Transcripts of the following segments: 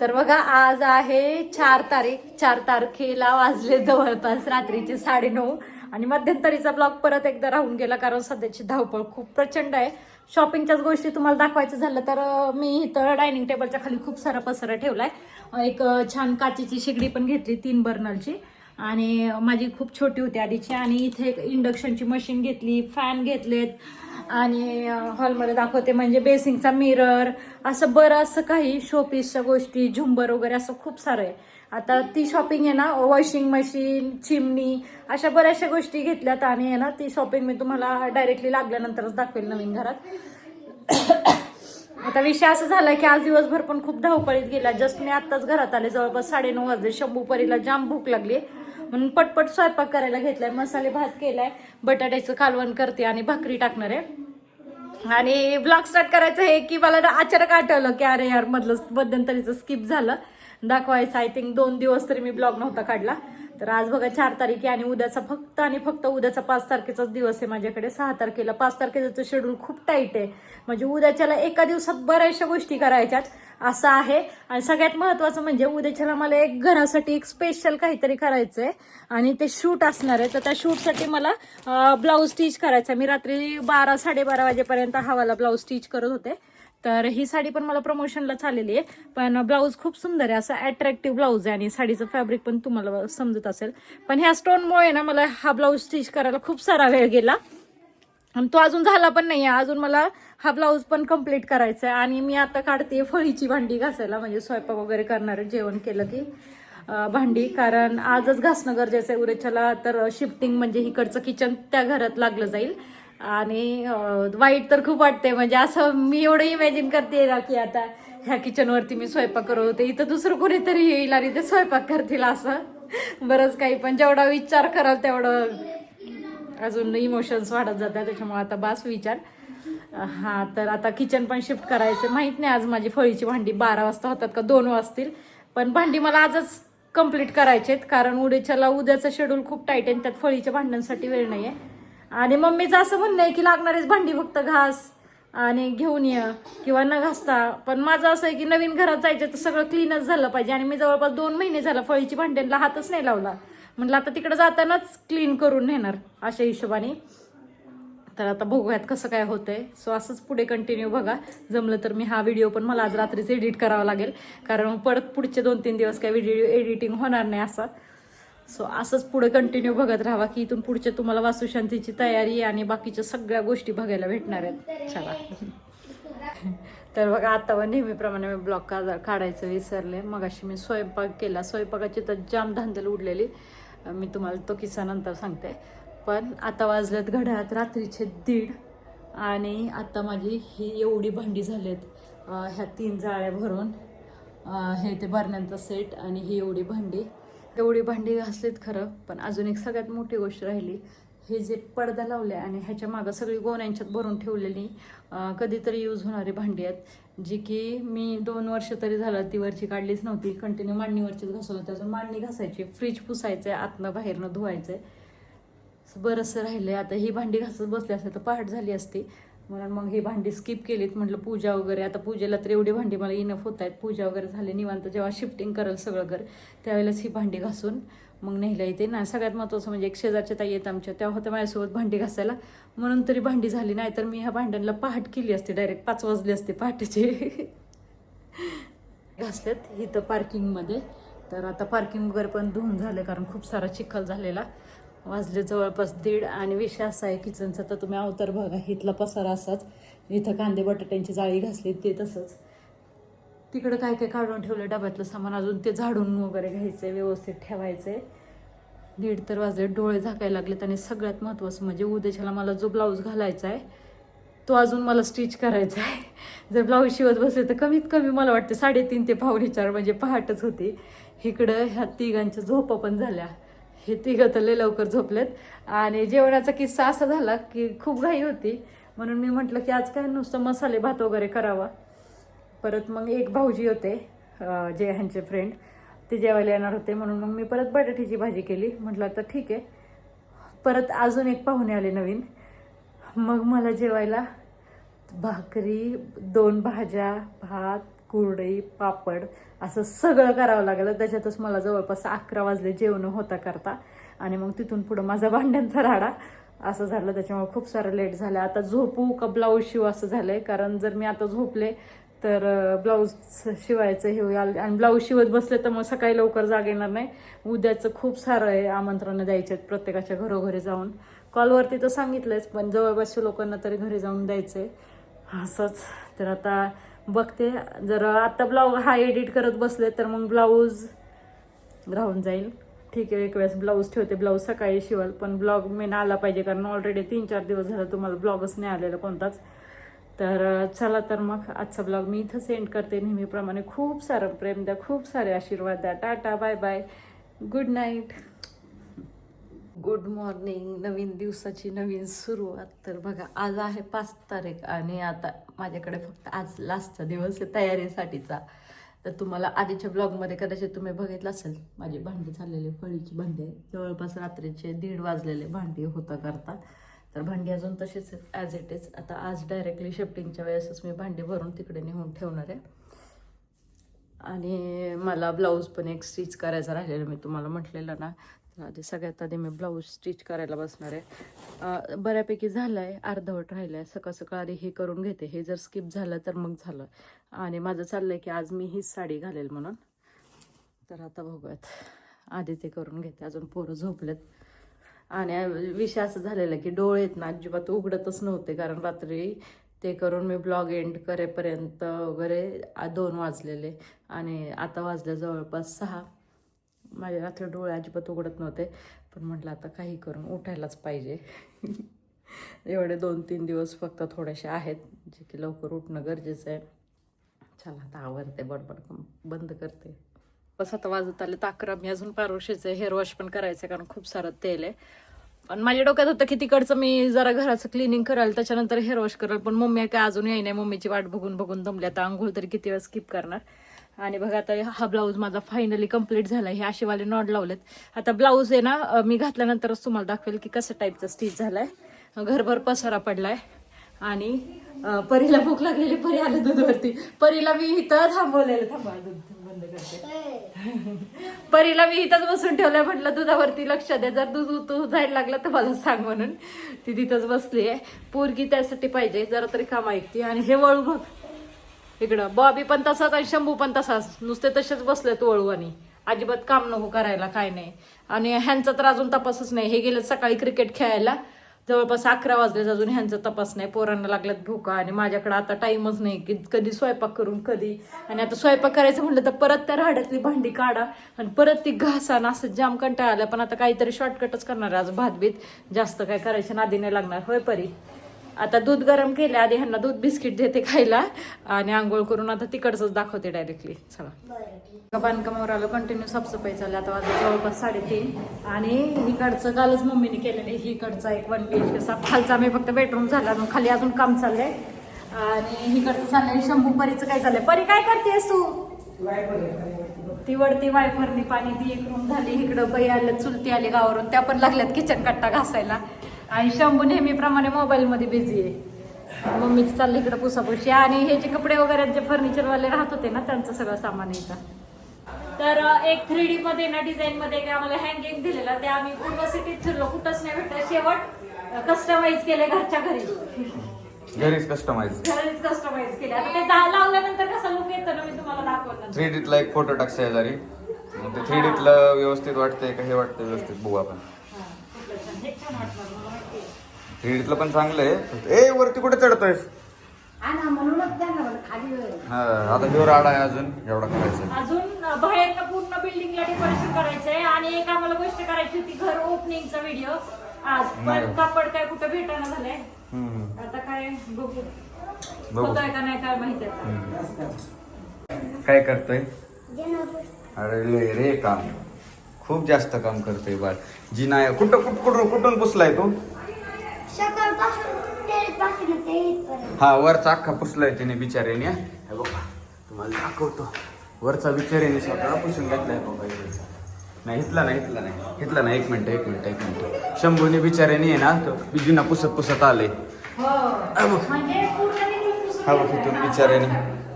तर बघा आज आहे चार तारीख. चार तारखेला वाजले जवळपास रात्रीचे साडेनऊ. आणि मध्यंतरीचा ब्लॉग परत एकदा राहून गेला कारण सध्याची धावपळ खूप प्रचंड आहे. शॉपिंगच्याच गोष्टी तुम्हाला दाखवायचं झालं तर मी इथं डायनिंग टेबलच्या खाली खूप सारा पसारा ठेवला आहे एक छान काचेची शेगडी पण घेतली तीन बर्नरची. आणि माझी खूप छोटी होती आधीची आणि इथे एक इंडक्शनची मशीन घेतली फॅन घेतलेत आणि हॉलमध्ये दाखवते म्हणजे बेसिंगचा मिरर असं बरंचसं काही शोपीसच्या गोष्टी झुंबर वगैरे असं खूप सारं आहे. आता ती शॉपिंग आहे ना वॉशिंग मशीन चिमणी अशा बऱ्याचशा गोष्टी घेतल्यात आणि आहे ना ती शॉपिंग मी तुम्हाला डायरेक्टली लागल्यानंतरच दाखवेल नवीन घरात. आता विषय असं झाला की आज दिवसभर पण खूप धावपळीत गेला. जस्ट मी आत्ताच घरात आले जवळपास साडेनऊ वाजले. शंभू परीला जाम भूक लागली. म्हणून पटपट स्वयंपाक करायला घेतलाय. मसाले भात केलाय बटाट्याचं कालवण करते आणि भाकरी टाकणार आहे. आणि ब्लॉग स्टार्ट करायचं आहे की मला अचानक आठवलं की अरे यार मधलं मध्यंतरीचं स्किप झालं. दाखवायचं आय थिंक दोन दिवस तरी मी ब्लॉग नव्हता काढला. तर आज बघा चार तारीख आहे आणि उद्याचा फक्त आणि फक्त उद्याचा पाच तारखेचाच दिवस आहे माझ्याकडे. सहा तारखेला पाच तारखेचं शेड्यूल खूप टाईट आहे. म्हणजे उद्याच्याला एका दिवसात बऱ्याचशा गोष्टी करायच्यात. असं आहे. आणि सगळ्यात महत्वाचं म्हणजे उद्याच्याला मला एक घरासाठी एक स्पेशल काहीतरी करायचं आहे आणि ते शूट असणार आहे. तर त्या शूटसाठी मला ब्लाऊज स्टिच करायचा आहे मी रात्री बारा साडेबारा वाजेपर्यंत हवाला ब्लाऊज स्टिच करत होते. तर ही साडी पण मला प्रमोशनला आलेली आहे. पण ब्लाऊज खूप सुंदर आहे. असं अट्रॅक्टिव्ह ब्लाऊज आहे. आणि साडीचं फॅब्रिक पण तुम्हाला समजत असेल. पण ह्या स्टोनमुळे ना मला हा ब्लाऊज स्टिच करायला खूप सारा वेळ गेला. आणि तो अजून झाला पण नाही आहे अजून मला हा ब्लाऊज पण कंप्लीट करायचा आहे आणि मी आता काढते फळीची भांडी घासायला. म्हणजे स्वयंपाक वगैरे करणार जेवण केलं की भांडी. कारण आजच घासणं गरजेचं आहे. उद्याच्याला तर शिफ्टिंग म्हणजे इकडचं किचन त्या घरात लागलं जाईल. आणि वाईट तर खूप वाटते म्हणजे असं मी एवढं इमॅजिन करते ना की आता ह्या किचनवरती मी स्वयंपाक करत होते. इथं दुसरं कोणीतरी येईल आणि ते स्वयंपाक करतील असं. बरंच काही. पण जेवढा विचार कराल तेवढं अजून इमोशन्स वाढत जातात त्याच्यामुळे आता बास विचार. हां तर आता किचन पण शिफ्ट करायचं. माहीत नाही आज माझी फळीची भांडी बारा वाजता होतात का दोन वाजतील. पण भांडी मला आजच कंप्लीट करायचे आहेत कारण उद्याच्याला उद्याचं शेड्यूल खूप टाईट आहे आणि त्यात फळीच्या भांड्यांसाठी वेळ नाही आहे. आणि मम्मीचं असं म्हणणं आहे की लागणारेच भांडी फक्त घास आणि घेऊन ये किंवा न घासता. पण माझं असं आहे की नवीन घरात जायचं तर सगळं क्लीनच झालं पाहिजे. आणि मी जवळपास दोन महिने झालं फळीची भांड्यांना हातच नाही लावला. म्हटलं आता तिकडे जातानाच क्लीन करून नेणार. अशा हिशोबाने. तर आता बघूयात कसं काय होतंय. सो असंच पुढे कंटिन्यू बघा. जमलं तर मी हा व्हिडिओ पण मला आज रात्रीच एडिट करावा लागेल. कारण परत पुढचे दोन तीन दिवस काय व्हिडिओ एडिटिंग होणार नाही असा. सो असंच पुढे कंटिन्यू बघत राहा की इथून पुढच्या तुम्हाला वास्तुशांतीची तयारी आणि बाकीच्या सगळ्या गोष्टी बघायला भेटणार आहेत. चला. तर बघा आता व नेहमीप्रमाणे मी ब्लॉग का काढायचं विसरले. मग अशी मी स्वयंपाक केला. स्वयंपाकाची तर जाम धांदल उडलेली. मी तुम्हाला तो किस्सा नंतर सांगते. पण आता वाजलेत घड्याळात रात्रीचे दीड आणि आता माझी ही एवढी भांडी झालेत आहेत ह्या तीन जाळ्या भरून हे ते भरण्यांचा सेट आणि ही एवढी भांडी. एवढी भांडी घासलीत खरं पण अजून एक सगळ्यात मोठी गोष्ट राहिली हे जे पडदा लावले आणि ह्याच्या मागं सगळी गोण्यांच्यात भरून ठेवलेली कधीतरी यूज होणारी भांडी आहेत जी की मी दोन वर्ष तरी झालं ती वरची काढलीच नव्हती. कंटिन्यू मांडणीवरचीच घासत होते. अजून मांडणी घासायची. फ्रीज पुसायचं आतनं बाहेरनं धुवायचं आहे बरंचसं राहिलंय. आता ही भांडी घासत बसली असते तर पहाट झाली असती. म्हणून मग ही भांडी स्किप केलीत. म्हटलं पूजा वगैरे. आता पूजेला तर एवढी भांडी मला इनफ होत आहेत पूजा वगैरे झाली निवांत. जेव्हा शिफ्टिंग करेल सगळं घर त्यावेळेलाच ही भांडी घासून मग नेहला येते ना सगळ्यात महत्त्वाचं म्हणजे एक शेजारच्या ताई येत आमच्या त्या होत्या माझ्यासोबत भांडी घासायला. म्हणून तरी भांडी झाली नाही तर मी ह्या भांड्यांना पहाट केली असते डायरेक्ट पाच वाजले असते पहाटेचे. घासल्यात इथं पार्किंगमध्ये तर आता पार्किंग वगैरे पण धुवून झालं कारण खूप सारा चिखल झालेला. वाजले जवळपास दीड आणि विषय असा आहे किचनचा तर तुम्ही अवतार बघा इथला पसारा असाच. इथं कांदे बटाट्यांची जाळी घासली ते तसंच. तिकडं काय काय काढून ठेवलं डब्यातलं सामान अजून ते झाडून वगैरे घ्यायचं आहे व्यवस्थित ठेवायचं आहे दीड तर वाजले डोळे झाकायला लागलेत आणि सगळ्यात महत्त्वाचं म्हणजे उद्याच्याला मला जो ब्लाऊज घालायचा आहे तो अजून मला स्टिच करायचा आहे जर ब्लाऊज शिवत बसले तर कमीत कमी मला वाटते साडेतीन ते पावणे चार म्हणजे पहाटच होती. इकडं ह्या तिघांच्या झोपा पण झाल्या. हे तिघं तर लय लवकर झोपलेत. आणि जेवणाचा किस्सा असा झाला की खूप घाई होती. म्हणून मी म्हटलं की आज काय नुसतं मसाले भात वगैरे करावा. परत मग एक भाऊजी होते जे ह्यांचे फ्रेंड ते जेवायला येणार होते म्हणून मग मी परत बटाट्याची भाजी केली. म्हटलं तर ठीक आहे. परत अजून एक पाहुणे आले नवीन. मग मला जेवायला भाकरी दोन भाज्या भात कुरडई पापड असं सगळं करावं लागलं. त्याच्यातच मला जवळपास अकरा वाजले जेवण होता करता. आणि मग तिथून पुढं माझा भांड्यांचा राडा असं झालं. त्याच्यामुळे खूप सारं लेट झालं. आता झोपू का ब्लाऊज शिव असं झालं आहे कारण जर मी आता झोपले तर ब्लाऊज शिवायचं हे होईल. आणि ब्लाऊज शिवत बसले तर मग सकाळी लवकर जाग येणार नाही. उद्याचं खूप सारं आहे आमंत्रणं द्यायचे आहेत प्रत्येकाच्या घरोघरी जाऊन. कॉलवरती तर सांगितलंच पण जवळपासच्या लोकांना तरी घरी जाऊन द्यायचं आहे असंच. तर आता बघते. जर आत्ता ब्लाऊज हा एडिट करत बसले तर मग ब्लाऊज राहून जाईल. ठीक आहे एक वेळेस ब्लाऊज ठेवते. ब्लाऊज सकाळी शिवाल पण ब्लॉग मेन आला पाहिजे कारण ऑलरेडी तीन चार दिवस झालं तुम्हाला ब्लॉगच नाही आलेला कोणताच. तर चला तर मग आजचा ब्लॉग मी इथं सेंड करते. नेहमीप्रमाणे खूप सारं प्रेम द्या खूप सारे आशीर्वाद द्या. Tata bye bye. Good night good morning नवीन दिवसाची नवीन सुरुवात. तर बघा आज आहे पाच तारीख आणि आता माझ्याकडे फक्त आज लास्टचा दिवस आहे तयारीसाठीचा. तर तुम्हाला आधीच्या ब्लॉगमध्ये कदाचित तुम्ही बघितलं असेल माझी भांडी झालेली फळीची भांडी. जवळपास रात्रीचे दीड वाजलेले भांडी होतं करता. तर भांडी अजून तशीच ॲज इट इज आता आज डायरेक्टली शिफ्टिंगच्या वेळेसच मी भांडी भरून तिकडे नेऊन ठेवणार आहे. आणि मला ब्लाऊज पण एक स्टिच करायचा राहिलेला मी तुम्हाला म्हटलेलं ना तर आधी सगळ्यात आधी मी ब्लाऊज स्टिच करायला बसणार आहे. बऱ्यापैकी झालं आहे अर्धवट राहिलं आहे सकाळ सकाळ आधी हे करून घेते. हे जर स्किप झालं तर मग झालं. आणि माझं चाललं आहे की आज मी हीच साडी घालेल म्हणून. तर आता बघूयात. आधी ते करून घेते. अजून पोरं झोपलेत. आणि विषय असं झालेला की डोळे आहेत ना अजिबात उघडतच नव्हते कारण रात्री ते करून मी ब्लॉग एंड करेपर्यंत वगैरे दोन वाजलेले आणि आता वाजले जवळपास सहा. माझे रात्री डोळे अजिबात उघडत नव्हते पण म्हटलं आता काही करून उठायलाच पाहिजे. एवढे दोन तीन दिवस फक्त थोडेसे आहेत जे की लवकर उठणं गरजेचं आहे. चला आता आवरते बडबड बंद करते. बस आता वाजत आले तर अकरा. मी अजून पारोशीचं हेअर वॉश पण करायचं कारण खूप सारं तेल आहे. पण माझ्या डोक्यात होतं की तिकडचं मी जरा घराचं क्लिनिंग कराल त्याच्यानंतर हेअर वॉश कराल. पण मम्मी काय अजून येई नाही. मम्मीची वाट बघून बघून दमली. आता आंघोळ तरी किती वेळ स्किप करणार? आणि बघा आता हा ब्लाऊज माझा फायनली कंप्लीट झाला. हे आशेवाले नॉड लावलेत. आता ब्लाऊज आहे ना मी घातल्यानंतरच तुम्हाला दाखवेल की कसं टाईपचा स्टिच आहे घरभर पसारा पडलाय. आणि परीला भूक लागलेली परी आलं दूधवरती. परीला मी इथं थांबवलेलं. थांबा दूध बंद करते. परीला मी इथंच बसून ठेवलंय म्हटलं दुधावरती लक्ष दे. जर दूध तू जायला लागलं तर मला सांग म्हणून. ती तिथंच बसली आहे. पोरगी त्यासाठी पाहिजे. जरा तरी काम ऐकते. आणि हे वळू बघ. इकडं. बॉबी पण तसाच आणि शंभू पण तसाच. नुसते तसेच बसलेत वळू आणि. अजिबात काम नको करायला काय नाही. आणि ह्यांचा तर अजून तपासच नाही. हे गेले सकाळी क्रिकेट खेळायला. जवळपास अकरा वाजले अजून ह्यांचा तपास नाही. पोरांना लागल्यात भूका आणि माझ्याकडे आता टाइमच नाही की कधी स्वयंपाक करून कधी. आणि आता स्वयंपाक करायचं म्हटलं तर परत त्या राहड्यातली भांडी काढा आणि परत ती घासा आणि असं जाम कंटाळा आला. पण आता काहीतरी शॉर्टकटच करणार आहे आज भात बीत जास्त काय करायचं नादी नाही लागणार. होय परी? आता दूध गरम केले आधी ह्यांना दूध बिस्किट देते खायला आणि आंघोळ करून आता तिकडचंच दाखवते डायरेक्टली चला. बांधकामावर आलो कंटिन्यू साफसफाई चालली. आता वाजता जवळपास साडेतीन. आणि इकडचं कालच मम्मीने केलेलं आहे. इकडचा एक वन पी एच साफ खालचा आम्ही फक्त बेडरूम झाला मग खाली अजून काम चाललंय. आणि इकडचं चाललंय शंभू परीचं काय चाललंय? परी काय करतेस तू? ती वरती वायफरनी पाणी ती एक रूम झाली. इकडं बाई आल्या चुलती आली गावावरून. त्या पण लागल्यात किचन कट्टा घासायला. आणि शंभू नेहमीप्रमाणे मोबाईल मध्ये बिझी आहे. मम्मीच चाललं इकडं पुसापुशी. आणि हे जे कपडे वगैरे जे फर्निचरवाले राहत होते ना त्यांचं सगळं सामान इथं. तर एक थ्री डी मध्ये ना डिझाईन मध्ये काय आम्हाला हँगिंग दिलेलं ते आम्ही पूर्ण सिटीत फिरलो. कुठंच नाही भेटलं. शेवट कस्टमाइज केले घरच्या घरी. घरीच कस्टमाइज घरीच कस्टमाइज केले. आता ते जा- लावल्यानंतर कसं लुक येतं ना मी तुम्हाला दाखवलं. थ्री डीतला एक फोटो टाक शेजारी मग ते थ्री डीतला व्यवस्थित वाटतंय का हे वाटतंय व्यवस्थित बघू आपण. हा, खूपच छान. हे छान वाटलं मला माहितीये. थ्री डीतलं पण चांगलं आहे ए वरती कुठे चढतोयस आणा म्हणूनच त्यांना म्हणलं खाली वेळ. हा आता ह्यो राडा आहे अजून एवढा करायचा अजून अं, बाहेरनं पूर्ण बिल्डिंगला डेकोरेशन करायचंय आणि एक आम्हाला गोष्ट करायची होती घर ओपनिंगचा व्हिडिओ आज पण नाही. कापड काय कुठं भेटायला झालंय हम्म. आता काय बघू बघू. होतोय का नाही काय माहिती आता काय करतोय अरे लय रे काम खूप जास्त काम करतोय बाळ जी नाही कुठं कुठं कुठून कुठून पुसलाय तू सकाळपासून टेरेसपासून ते इथपर्यंत. हा वरचा अख्खा पुसलाय तिने बिचाऱ्याने हे. बघा तुम्हाला दाखवतो. वरचा बिचाऱ्याने स्वतः पुसून घेतलाय बघा इथे. नाही हितला नाही हितला नाही. हितला नाही एक मिनिट एक मिनिट एक मिनिट. शंभूने आहे ना तो बिजूना पुसत पुसत आलंय. हो. हा बघ. म्हणजे हा बघ. इथून बिचाऱ्याने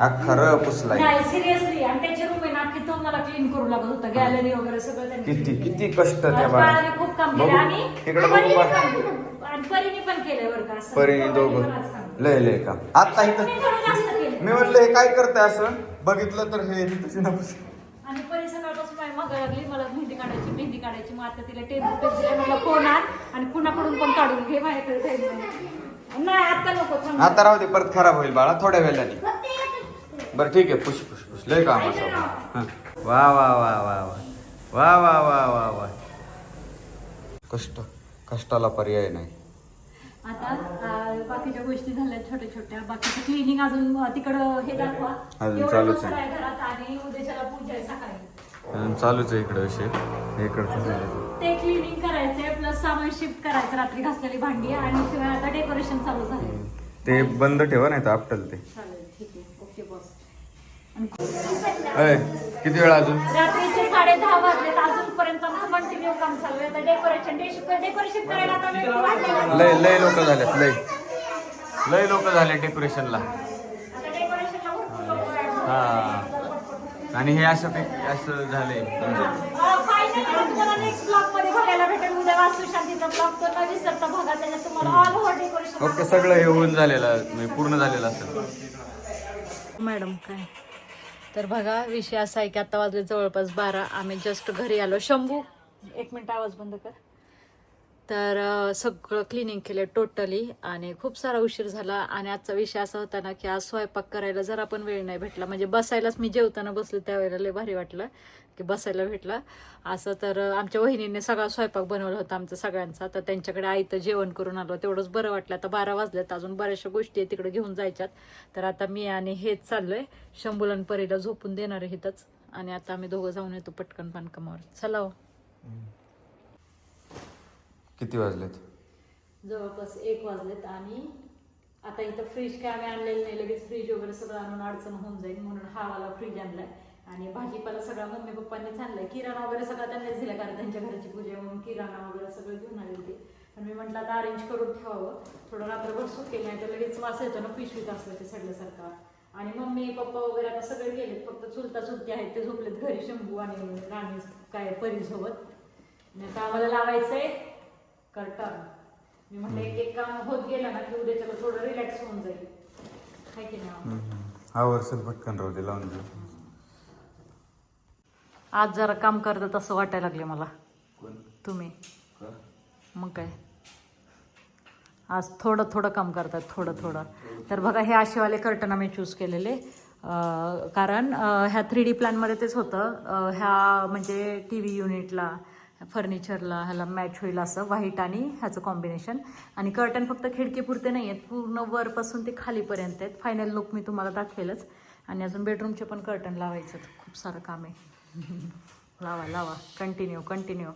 हा खरं पुसलाय. सिरियसली आणि त्याची रूम आहे ना अख्खी तो मला क्लीन करू लागत होता. गॅलरी वगैरे सगळं किती. किती कष्ट त्या बाळाने बाळा खूप काम केलं. आणि इकडे बघू परीने पण- केलंय बरं का असं. परीने दोघं. पण काम. लय लय काम. आता मी इथं थोडं जास्त केलं मी म्हणलं हे काय करतंय असं? बघितलं तर हे तिथं ना पुस आणि परी सकाळपासून माझी मागं लागली मला मेहंदी काढायची मेहंदी काढायची. मग आता तिला टेबल पेज दिला मला फोन आण आणि कुणाकडून पण काढून घे माझ्याकडे time नाही. नाही आता नको थांब. आता राहू दे परत खराब होईल बाळा थोड्या वेळाने. बरं ठीक आहे पुश पुश पुश. लय काम असं. हं. वा वा वा वा वा. वा वा वा वा वा. कष्ट. कष्टाला पर्याय नाही. आता बाकीच्या गोष्टी झाल्या छोट्या छोट्या. बाकीचं क्लिनिंग अजून तिकडं हे दाखवा. अजून एवढं चालूच मसाला आहे. आहे घरात आणि उद्याच्याला पूजा आहे सकाळी. अजून चालूच आहे इकडे विषय हे इकडचं झालं. ते क्लिनिंग करायचंय प्लस सामान शिफ्ट करायचं रात्री घासलेली भांडी आणि शिवाय आता डेकोरेशन चालू झाले ते बंद ठेवा नाही तर आपटल ते. चालेल. किती वेळ अजून? रात्रीचे साडे दहा वाजलेत. अजूनपर्यंत आमचं कंटिन्यू काम चालू आहे. डेकोरेशन डेकोरेशन करायला आता वेळ वाढलेला लय लय लोक झालेत लय. लय लोक झाले डेकोरेशनला आता डेकोरेशनला भरपूर लोकं आहेत. हा. आणि हे असं असं तो न विसरता बघा त्याच्यात तुम्हाला ऑल ओव्हर डेकोरेशन ओके सगळं हे होऊन झालेलं म्हणजे पूर्ण झालेलं असेल. मॅडम काय? तर बघा विषय असा आहे की आता वाजले जवळपास बारा. आम्ही जस्ट घरी आलो. शंभू एक मिनिट आवाज बंद कर. तर सगळं क्लिनिंग केलं टोटली आणि खूप सारा उशीर झाला आणि आजचा विषय असा होता ना की आज स्वयंपाक करायला जरा पण वेळ नाही भेटला. म्हणजे बसायलाच मी जेवताना बसले त्यावेळेला लय भारी वाटलं की बसायला भेटलं. असं तर आमच्या वहिनीने सगळा स्वयंपाक बनवला होता आमचा सगळ्यांचा. तर त्यांच्याकडे आईचं जेवण करून आलो. तेवढंच बरं वाटलं. आता बारा वाजल्यात अजून बऱ्याचशा गोष्टी आहे तिकडे घेऊन जायच्यात. तर आता मी आणि हेच चाललोय. शंबुलन परीला झोपून देणार आहे इथंच. आणि आता आम्ही दोघं जाऊन येतो पटकन बांधकामावर. चला हो. किती वाजलेत? जवळपास एक वाजलेत आणि आता इथं फ्रीज काय आम्ही आणलेलं नाही लगेच फ्रीज वगैरे सगळं आणून अडचण होऊन जाईल म्हणून हा वाला फ्रीज आणलाय. आणि भाजीपाला सगळा मम्मी पप्पांनीच आणलाय किराणा वगैरे सगळं त्यांनीच दिला कारण त्यांच्या घरची पूजा म्हणून किराणा वगैरे सगळं घेऊन आले होते. पण मी म्हटलं आता अरेंज करून ठेवावं. थोडं रात्रभर सुकेल नाही तर लगेच वास येतो ना पिशवीत असलं ते सडल्यासारखा. आणि मम्मी पप्पा वगैरे आता सगळे गेलेत फक्त चुलता चुलती आहेत ते झोपलेत घरी शंभू आणि राणी काय परीसोबत. नाही आता आम्हाला लावायचं आहे कर्टन मी म्हटलं एक एक काम होत गेलं ना की उद्याच्याला थोडं रिलॅक्स होऊन जाईल. हाय की नाही? हा वर्षात पटकन राहू दे लावून देऊ आज जरा काम करतात असं वाटायला लागले मला. तुम्ही. मग काय? आज थोडं थोडं काम करतात थोडं थोडं. तर बघा हे आशेवाले कर्टन आम्ही चूज केलेले. कारण ह्या थ्री डी प्लॅनमध्ये तेच होतं. ह्या म्हणजे टी व्ही युनिटला फर्निचरला ह्याला मॅच होईल असं व्हाईट आणि ह्याचं कॉम्बिनेशन आणि कर्टन फक्त खिडकीपुरते नाही आहेत पूर्ण वरपासून ते खालीपर्यंत आहेत. फायनल लुक मी तुम्हाला दाखवेलच. आणि अजून बेडरूमचे पण कर्टन लावायचं खूप सारं काम आहे. लावा लावा. Continue continue